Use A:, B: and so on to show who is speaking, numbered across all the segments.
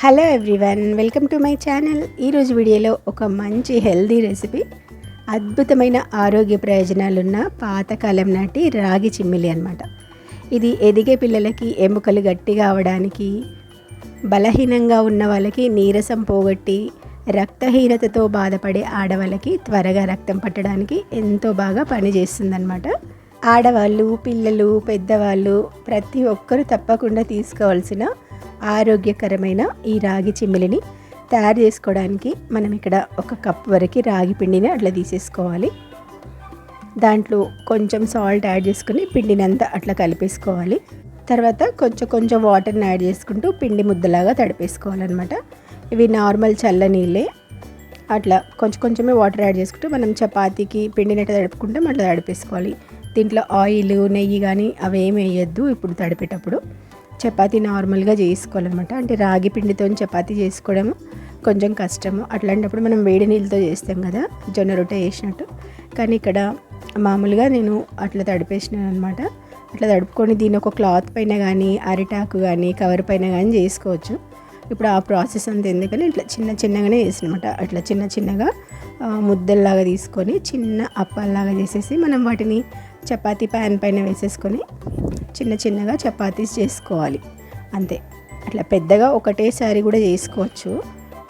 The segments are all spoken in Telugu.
A: Hello everyone welcome to my channel. ఈరోజు వీడియోలో ఒక మంచి హెల్దీ రెసిపీ. అద్భుతమైన ఆరోగ్య ప్రయోజనాలున్న పాతకాలం నాటి రాగి చిమ్మిలి అనమాట ఇది ఎదిగే పిల్లలకి ఎముకలు గట్టిగా అవడానికి బలహీనంగా ఉన్న వాళ్ళకి నీరసం పోగొట్టి రక్తహీనతతో బాధపడే ఆడవాళ్ళకి త్వరగా రక్తం పట్టడానికి ఎంతో బాగా పనిచేస్తుందన్నమాట. ఆడవాళ్ళు పిల్లలు పెద్దవాళ్ళు ప్రతి ఒక్కరూ తప్పకుండా తీసుకోవాల్సిన ఆరోగ్యకరమైన ఈ రాగి చిమ్మిలిని తయారు చేసుకోవడానికి మనం ఇక్కడ ఒక కప్ వరకు రాగి పిండిని అట్లా తీసేసుకోవాలి. దాంట్లో కొంచెం సాల్ట్ యాడ్ చేసుకుని పిండిని అంతా అట్లా కలిపేసుకోవాలి. తర్వాత కొంచెం కొంచెం వాటర్ని యాడ్ చేసుకుంటూ పిండి ముద్దలాగా తడిపేసుకోవాలన్నమాట. ఇవి నార్మల్ చల్ల నీళ్ళే. అట్లా కొంచెం కొంచెమే వాటర్ యాడ్ చేసుకుంటూ మనం చపాతీకి పిండిని ఎట్లా తడుపుకుంటాం అట్లా తడిపేసుకోవాలి. దీంట్లో ఆయిల్ నెయ్యి కానీ అవి ఏమి వేయద్దు ఇప్పుడు తడిపేటప్పుడు. చపాతీ నార్మల్గా చేసుకోవాలన్నమాట. అంటే రాగి పిండితో చపాతీ చేసుకోవడం కొంచెం కష్టము. అట్లాంటప్పుడు మనం వేడి నీళ్ళతో చేస్తాం కదా జొన్న రొట్టె చేసినట్టు. కానీ ఇక్కడ మామూలుగా నేను అట్లా తడిపేసినాను అనమాట అట్లా తడుపుకొని దీని ఒక క్లాత్ పైన కానీ అరిటాకు కానీ కవర్ పైన కానీ చేసుకోవచ్చు. ఇప్పుడు ఆ ప్రాసెస్ అంతా ఎందుకని ఇట్లా చిన్న చిన్నగానే చేసినమాట. అట్లా చిన్న చిన్నగా ముద్దల్లాగా తీసుకొని చిన్న అప్పాల్లాగా చేసేసి మనం వాటిని చపాతీ ప్యాన్ పైన వేసేసుకొని చిన్న చిన్నగా చపాతీస్ చేసుకోవాలి. అంతే. అట్లా పెద్దగా ఒకటేసారి కూడా చేసుకోవచ్చు.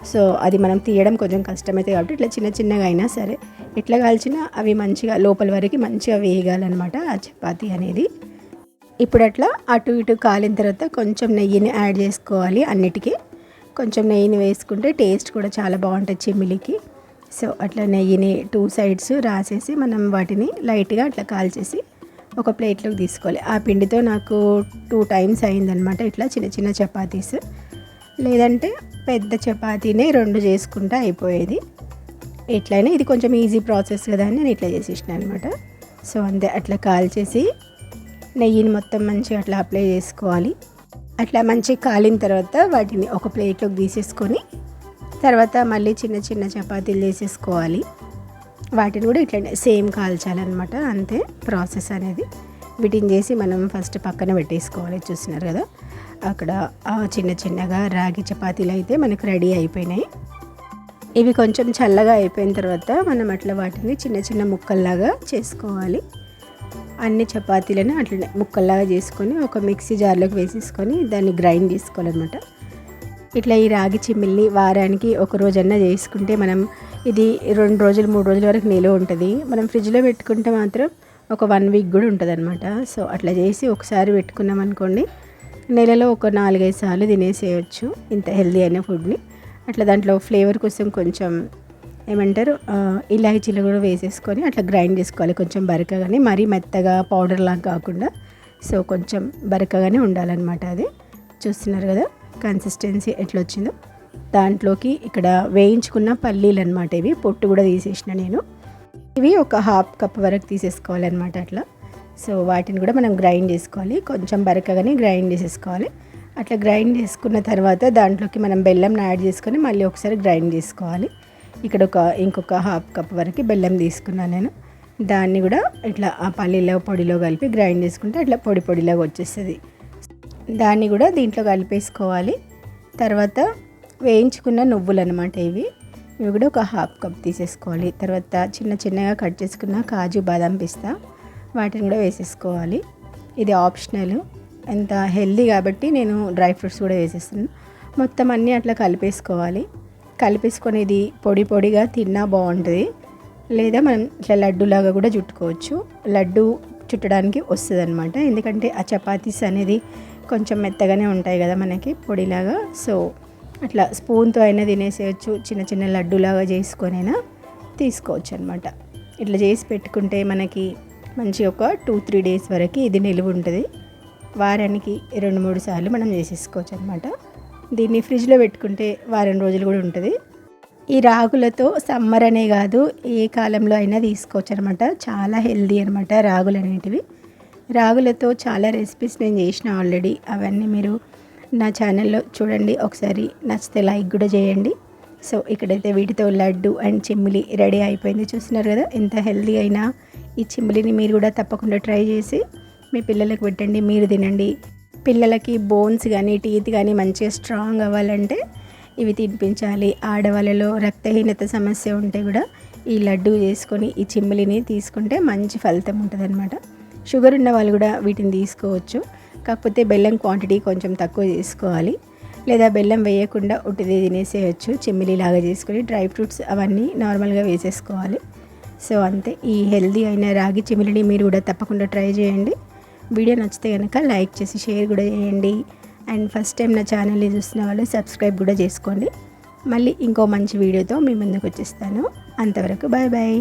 A: సో అది మనం తీయడం కొంచెం కష్టమైతే కాబట్టి ఇట్లా చిన్న చిన్నగా అయినా సరే ఎట్లా కాల్చినా అవి మంచిగా లోపల వరకు మంచిగా వేయగాలన్నమాట ఆ చపాతీ అనేది. ఇప్పుడు అట్లా అటు ఇటు కాలిన తర్వాత కొంచెం నెయ్యిని యాడ్ చేసుకోవాలి అన్నిటికీ. కొంచెం నెయ్యిని వేసుకుంటే టేస్ట్ కూడా చాలా బాగుంటుంది చిమ్మిలికి. సో అట్లా నెయ్యిని టూ సైడ్స్ రాసేసి మనం వాటిని లైట్గా అట్లా కాల్చేసి ఒక ప్లేట్లోకి తీసుకోవాలి. ఆ పిండితో నాకు టూ టైమ్స్ అయిందనమాట ఇట్లా చిన్న చిన్న చపాతీస్. లేదంటే పెద్ద చపాతీనే రెండు చేసుకుంటే అయిపోయేది. ఎట్లయినా ఇది కొంచెం ఈజీ ప్రాసెస్ కదా అని నేను ఇట్లా చేసేసిన అనమాట సో అంతే అట్లా కాల్చేసి నెయ్యిని మొత్తం మంచిగా అట్లా అప్లై చేసుకోవాలి. అట్లా మంచిగా కాలిన తర్వాత వాటిని ఒక ప్లేట్లోకి తీసేసుకొని తర్వాత మళ్ళీ చిన్న చిన్న చపాతీలు చేసేసుకోవాలి. వాటిని కూడా ఇట్లనే సేమ్ కాల్చాలన్నమాట అంతే ప్రాసెస్ అనేది. వీటిని చేసి మనం ఫస్ట్ పక్కన పెట్టేసుకోవాలి చూసినారు కదా. అక్కడ చిన్న చిన్నగా రాగి చపాతీలు అయితే మనకు రెడీ అయిపోయినాయి. ఇవి కొంచెం చల్లగా అయిపోయిన తర్వాత మనం అట్లా వాటిని చిన్న చిన్న ముక్కల్లాగా చేసుకోవాలి. అన్ని చపాతీలను అట్లనే ముక్కల్లాగా చేసుకొని ఒక మిక్సీ జార్లోకి వేసేసుకొని దాన్ని గ్రైండ్ చేసుకోవాలన్నమాట. ఇట్లా ఈ రాగి చిమ్మిల్ని వారానికి ఒక రోజన్నా చేసుకుంటే మనం ఇది రెండు రోజులు మూడు రోజుల వరకు నిలువ ఉంటుంది. మనం ఫ్రిడ్జ్లో పెట్టుకుంటే మాత్రం ఒక వన్ వీక్ కూడా ఉంటుంది అనమాట సో అట్లా చేసి ఒకసారి పెట్టుకున్నాం అనుకోండి నెలలో ఒక నాలుగైదు సార్లు తినేసేయచ్చు ఇంత హెల్దీ అయిన ఫుడ్ని. అట్లా దాంట్లో ఫ్లేవర్ కోసం కొంచెం ఏమంటారు ఇలాచీలు కూడా వేసేసుకొని అట్లా గ్రైండ్ చేసుకోవాలి. కొంచెం బరకగానే మరీ మెత్తగా పౌడర్ లాగా కాకుండా సో కొంచెం బరకగానే ఉండాలన్నమాట అది. చూస్తున్నారు కదా? కన్సిస్టెన్సీ ఎట్లా వచ్చిందో దాంట్లోకి ఇక్కడ వేయించుకున్న పల్లీలు అనమాట ఇవి. పొట్టు కూడా తీసేసిన నేను. ఇవి ఒక హాఫ్ కప్ వరకు తీసేసుకోవాలన్నమాట అట్లా. సో వాటిని కూడా మనం గ్రైండ్ చేసుకోవాలి. కొంచెం బరకగానే గ్రైండ్ చేసేసుకోవాలి. అట్లా గ్రైండ్ చేసుకున్న తర్వాత దాంట్లోకి మనం బెల్లం యాడ్ చేసుకొని మళ్ళీ ఒకసారి గ్రైండ్ చేసుకోవాలి. ఇక్కడ ఒక ఇంకొక హాఫ్ కప్ వరకు బెల్లం తీసుకున్నాను నేను. దాన్ని కూడా ఇట్లా ఆ పల్లీలో పొడిలో కలిపి గ్రైండ్ చేసుకుంటే అట్లా పొడి పొడిలాగా వచ్చేస్తుంది. దాన్ని కూడా దీంట్లో కలిపేసుకోవాలి. తర్వాత వేయించుకున్న నువ్వులు అనమాట ఇవి. ఇవి కూడా ఒక హాఫ్ కప్ తీసేసుకోవాలి. తర్వాత చిన్న చిన్నగా కట్ చేసుకున్న కాజు బాదం పిస్తా వాటిని కూడా వేసేసుకోవాలి. ఇది ఆప్షనల్. ఎంత హెల్దీ కాబట్టి నేను డ్రై ఫ్రూట్స్ కూడా వేసేస్తున్నాను. మొత్తం అన్నీ అట్లా కలిపేసుకోవాలి. కలిపేసుకొని ఇది పొడి పొడిగా తిన్నా బాగుంటుంది. లేదా మనం ఇట్లా లడ్డూలాగా కూడా చుట్టుకోవచ్చు. లడ్డు చుట్టడానికి వస్తుంది అనమాట ఎందుకంటే ఆ చపాతీస్ అనేది కొంచెం మెత్తగానే ఉంటాయి కదా మనకి పొడిలాగా. సో అట్లా స్పూన్తో అయినా తినేసేయచ్చు. చిన్న చిన్న లడ్డూలాగా చేసుకొనైనా తీసుకోవచ్చు అనమాట ఇట్లా చేసి పెట్టుకుంటే మనకి మంచి ఒక టూ త్రీ డేస్ వరకు ఇది నిలువ ఉంటుంది. వారానికి రెండు మూడు సార్లు మనం చేసేసుకోవచ్చు అనమాట దీన్ని ఫ్రిడ్జ్లో పెట్టుకుంటే వారం రోజులు కూడా ఉంటుంది. ఈ రాగులతో సమ్మర్ అనే కాదు ఏ కాలంలో అయినా తీసుకోవచ్చు అనమాట చాలా హెల్దీ అనమాట రాగులు అనేటివి రాగులతో చాలా రెసిపీస్ నేను చేసిన ఆల్రెడీ అవన్నీ మీరు నా ఛానల్లో చూడండి. ఒకసారి నచ్చితే లైక్ కూడా చేయండి. సో ఇక్కడైతే వీటితో లడ్డు అండ్ చిమ్మిలి రెడీ అయిపోయింది. చూస్తున్నారు కదా? ఎంత హెల్దీ అయినా ఈ చిమ్మిలిని మీరు కూడా తప్పకుండా ట్రై చేసి మీ పిల్లలకు పెట్టండి. మీరు తినండి. పిల్లలకి బోన్స్ కానీ టీత్ కానీ మంచిగా స్ట్రాంగ్ అవ్వాలంటే ఇవి తినిపించాలి. ఆడవాళ్ళలో రక్తహీనత సమస్య ఉంటే కూడా ఈ లడ్డు చేసుకొని ఈ చిమ్మిలిని తీసుకుంటే మంచి ఫలితం ఉంటుందన్నమాట. షుగర్ ఉన్న వాళ్ళు కూడా వీటిని తీసుకోవచ్చు. కాకపోతే బెల్లం క్వాంటిటీ కొంచెం తక్కువ చేసుకోవాలి లేదా బెల్లం వేయకుండా ఉట్టిది తినేసేయచ్చు. చిమ్మిలిలాగా చేసుకొని డ్రై ఫ్రూట్స్ అవన్నీ నార్మల్గా వేసేసుకోవాలి. సో అంతే. ఈ హెల్దీ అయిన రాగి చిమిలిని మీరు కూడా తప్పకుండా ట్రై చేయండి. వీడియో నచ్చితే కనుక లైక్ చేసి షేర్ కూడా చేయండి. అండ్ ఫస్ట్ టైం నా ఛానల్ని చూసిన వాళ్ళు సబ్స్క్రైబ్ కూడా చేసుకోండి. మళ్ళీ ఇంకో మంచి వీడియోతో మీ ముందుకు వచ్చేస్తాను. అంతవరకు బాయ్ బాయ్